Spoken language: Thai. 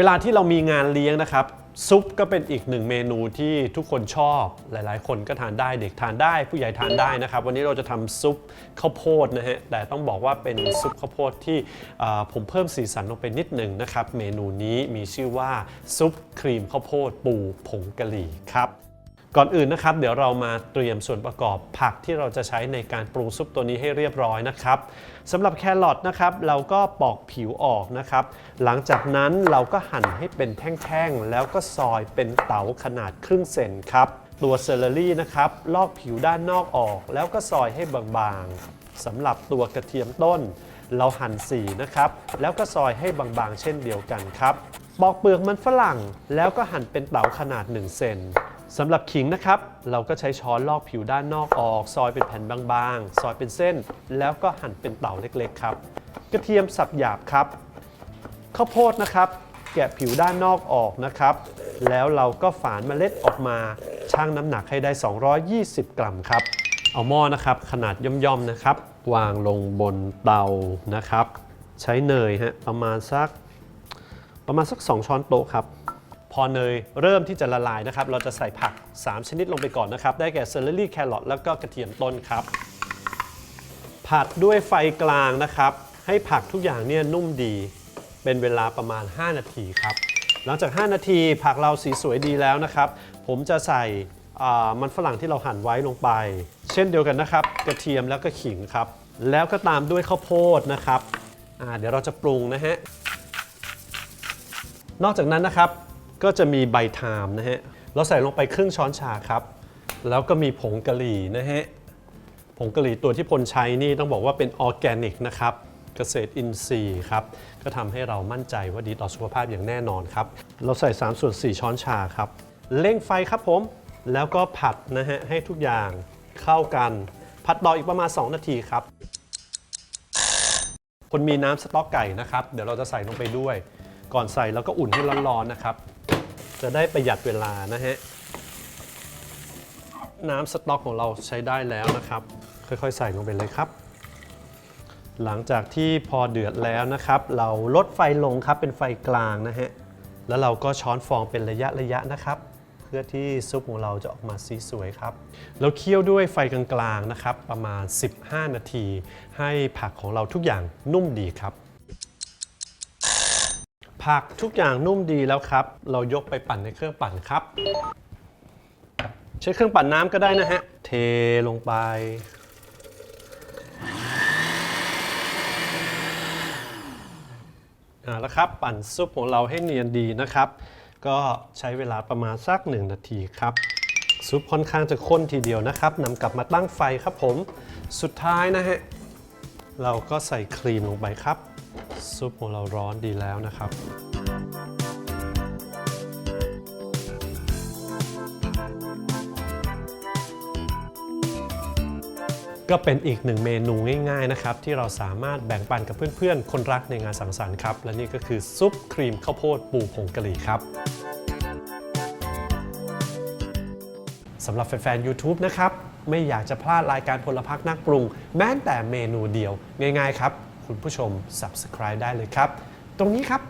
เวลาที่เรามีงานเลี้ยงนะครับ ซุปก็เป็นอีกหนึ่งเมนูที่ทุกคนชอบหลายๆ คนก็ทานได้เด็กทานได้ ผู้ใหญ่ทานได้นะครับ วันนี้เราจะทำซุปข้าวโพดนะฮะแต่ต้องบอกว่าเป็นซุปข้าวโพดที่อ่าผมเพิ่มสีสันลงไปนิดหนึ่งนะครับ เมนูนี้มีชื่อว่าซุปครีมข้าวโพดปูผงกะหรี่ครับ ก่อนอื่นนะครับ เดี๋ยวเรามาเตรียมส่วนประกอบผักที่เราจะใช้ในการปรุงซุปตัวนี้ให้เรียบร้อยนะครับสำหรับแครอทนะครับเราก็ปอกผิวออกนะครับ หลังจากนั้นเราก็หั่นให้เป็นแท่งๆ แล้วก็ซอยเป็นเต๋าขนาดครึ่งเซนครับตัวเซเลอรี่นะครับลอกผิวด้านนอกออก แล้วก็ซอยให้บางๆสำหรับตัวกระเทียมต้น เราหั่นสีนะครับแล้วก็ซอยให้บางๆ เช่นเดียวกันครับปอกเปลือกมันฝรั่งแล้วก็หั่นเป็นเต๋าขนาด1เซน สำหรับขิงนะครับ เราก็ใช้ช้อนลอกผิวด้านนอกออก ซอยเป็นแผ่นบางๆ ซอยเป็นเส้น แล้วก็หั่นเป็นเต๋าเล็กๆครับ กระเทียมสับหยาบครับ ข้าวโพดนะครับ แกะผิวด้านนอกออกนะครับ แล้วเราก็ฝานเมล็ดออกมาชั่งน้ำหนักให้ได้ 220 กรัมครับ เอาหม้อนะครับขนาดย่อมๆนะครับ วางลงบนเตานะครับ ใช้เนยฮะประมาณสักประมาณสัก 2 ช้อนโต๊ะครับ พอเนยเริ่มที่จะละลายนะครับ เราจะใส่ผัก 3 ชนิดลงไปก่อนนะครับ ได้แก่เซเลอรี่แครอทแล้วก็กระเทียมต้นครับ ผัดด้วยไฟกลางนะครับ ให้ผักทุกอย่างเนี่ยนุ่มดี เป็นเวลาประมาณ 5 นาทีครับ หลังจาก 5 นาทีผักเราสีสวยดีแล้วนะครับ ผมจะใส่มันฝรั่งที่เราหั่นไว้ลงไป เช่นเดียวกันนะครับ กระเทียมแล้วก็ขิงครับ แล้วก็ตามด้วยข้าวโพดนะครับเดี๋ยวเราจะปรุงนะฮะนอกจากนั้นนะครับ ก็จะมีใบทามนะฮะ เราใส่ลงไปครึ่งช้อนชาครับ แล้วก็มีผงกะหรี่นะฮะ ผงกะหรี่ตัวที่พลใช้นี่ต้องบอกว่าเป็นออร์แกนิกนะครับ เกษตรอินทรีย์ครับ ก็ทำให้เรามั่นใจว่าดีต่อสุขภาพอย่างแน่นอนครับ เราใส่3ส่วน4ช้อนชาครับ เร่งไฟครับผม แล้วก็ผัดนะฮะให้ทุกอย่างเข้ากัน ผัดต่ออีกประมาณ 2 นาทีครับคนมีน้ำสต๊อกไก่นะครับ เดี๋ยวเราจะใส่ลงไปด้วย ก่อนใส่เราก็อุ่นให้ร้อนๆนะครับ จะได้ประหยัดเวลานะฮะ น้ำสต๊อกของเราใช้ได้แล้วนะครับ ค่อยๆ ใส่ลงไปเลยครับ หลังจากที่พอเดือดแล้วนะครับ เราลดไฟลงครับเป็นไฟกลางนะฮะ แล้วเราก็ช้อนฟองเป็นระยะระยะๆนะครับเพื่อที่ซุปของเราจะออกมาสีสวยครับเราเคี่ยวด้วยไฟกลางๆนะครับ ประมาณ 15 นาที ให้ผักของเราทุกอย่างนุ่มดีครับ ผักทุกอย่างนุ่มดีแล้วครับ เรายกไปปั่นในเครื่องปั่นครับ ใช้เครื่องปั่นน้ำก็ได้นะฮะ เทลงไป อ่าแล้วครับ ปั่นซุปของเราให้เนียนดีนะครับ ก็ใช้เวลาประมาณสักหนึ่งนาทีครับซุปค่อนข้างจะข้นทีเดียวนะครับนำกลับมาตั้งไฟครับผม สุดท้ายนะฮะ เราก็ใส่ครีมลงไปครับ ซุปของเราร้อนดีแล้วนะครับ ก็เป็นอีกหนึ่งเมนูง่ายๆนะครับ ที่เราสามารถแบ่งปันกับเพื่อนๆ คนรักในงานสังสรรค์ครับ และนี่ก็คือซุปครีมข้าวโพดปูผงกะหรี่ครับสำหรับแฟนๆ YouTube นะครับ ไม่อยากจะพลาดรายการพลพักนักปรุง แม้แต่เมนูเดียวง่ายๆครับ คุณผู้ชม Subscribe ได้เลยครับ ตรงนี้ครับ